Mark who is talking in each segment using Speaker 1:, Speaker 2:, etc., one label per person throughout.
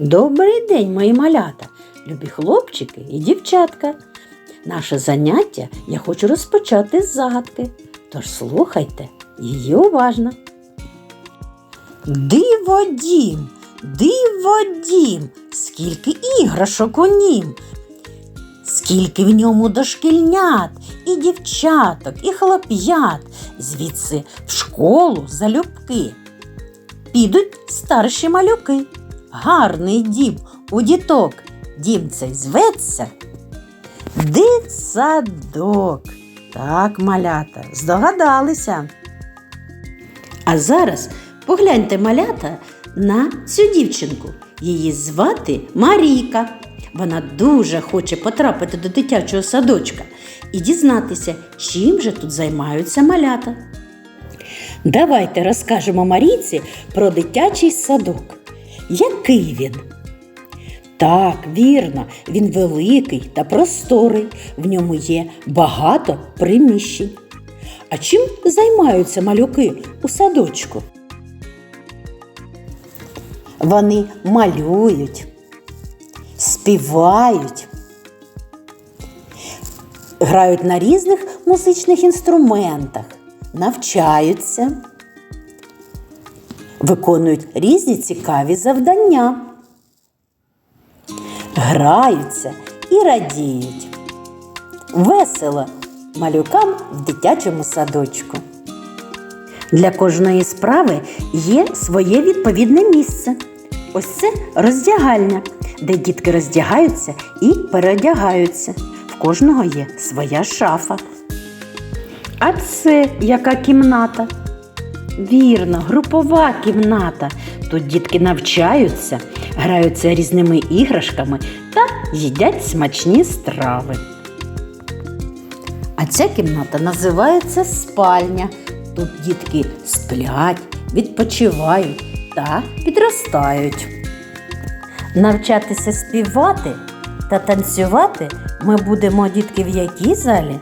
Speaker 1: Добрий день, мої малята, любі хлопчики і дівчатка. Наше заняття я хочу розпочати з загадки. Тож слухайте її уважно. Диво дім, диво дім, скільки іграшок у нім, скільки в ньому дошкільнят, і дівчаток, і хлоп'ят, звідси в школу залюбки. Підуть старші малюки. Гарний дім у діток. Дім цей зветься. Дитсадок. Так, малята, здогадалися. А зараз погляньте малята на цю дівчинку. Її звати Марійка. Вона дуже хоче потрапити до дитячого садочка і дізнатися, чим же тут займаються малята. Давайте розкажемо Марійці про дитячий садок. Який він? Так, вірно, він великий та просторий. В ньому є багато приміщень. А чим займаються малюки у садочку? Вони малюють, співають, грають на різних музичних інструментах, навчаються, виконують різні цікаві завдання, граються і радіють. Весело малюкам в дитячому садочку. Для кожної справи є своє відповідне місце. Ось це роздягальня, де дітки роздягаються і переодягаються. В кожного є своя шафа. А це яка кімната? Вірно, групова кімната. Тут дітки навчаються, граються різними іграшками та їдять смачні страви. А ця кімната називається спальня. Тут дітки сплять, відпочивають та підростають. Навчатися співати та танцювати ми будемо дітки в якій залі?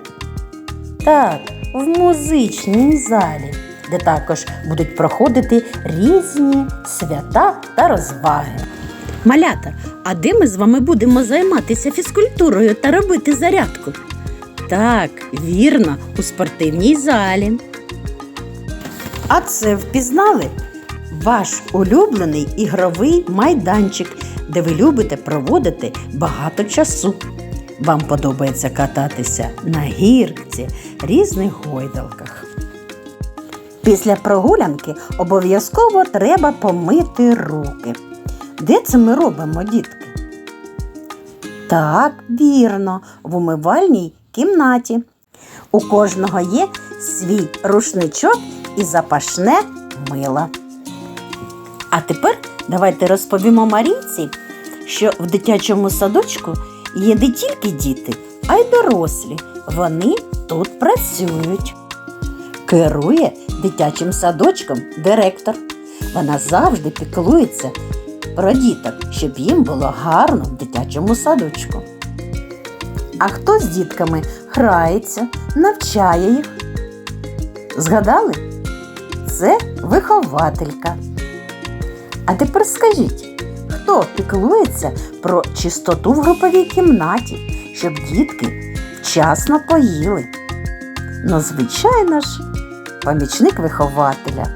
Speaker 1: Так, в музичній залі, де також будуть проходити різні свята та розваги. Малята, а де ми з вами будемо займатися фізкультурою та робити зарядку? Так, вірно, у спортивній залі. А це впізнали? Ваш улюблений ігровий майданчик, де ви любите проводити багато часу. Вам подобається кататися на гірці, різних гойдалках. Після прогулянки обов'язково треба помити руки. Де це ми робимо, дітки? Так, вірно, в умивальній кімнаті. У кожного є свій рушничок і запашне мило. А тепер давайте розповімо Марійці, що в дитячому садочку є не тільки діти, а й дорослі. Вони тут працюють. Керує дитячим садочком директор. Вона завжди піклується про діток, щоб їм було гарно в дитячому садочку. А хто з дітками грається, навчає їх? Згадали? Це вихователька. А тепер скажіть, хто піклується про чистоту в груповій кімнаті, щоб дітки вчасно поїли? Ну, звичайно ж, помічник вихователя.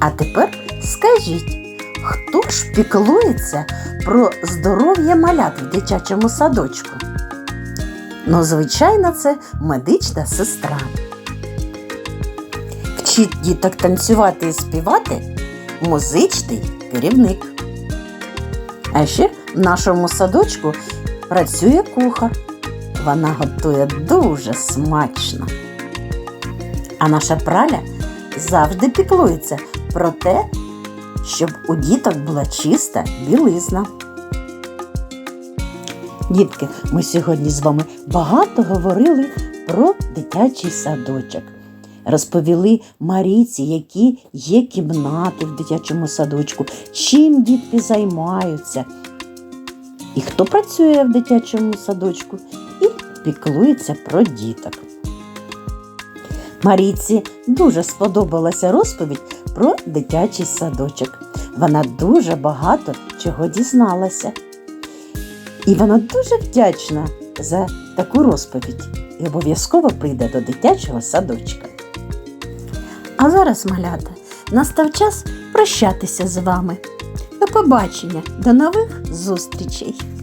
Speaker 1: А тепер скажіть, хто ж піклується про здоров'я малят в дитячому садочку? Ну, звичайно, це медична сестра. Вчить діток танцювати і співати музичний керівник. А ще в нашому садочку працює кухар. Вона готує дуже смачно. А наша праля завжди піклується про те, щоб у діток була чиста білизна. Дітки, ми сьогодні з вами багато говорили про дитячий садочок. Розповіли Марійці, які є кімнати в дитячому садочку, чим дітки займаються, і хто працює в дитячому садочку і піклується про діток. Марійці дуже сподобалася розповідь про дитячий садочок. Вона дуже багато чого дізналася. І вона дуже вдячна за таку розповідь і обов'язково прийде до дитячого садочка. А зараз, малята, настав час прощатися з вами. До побачення, до нових зустрічей!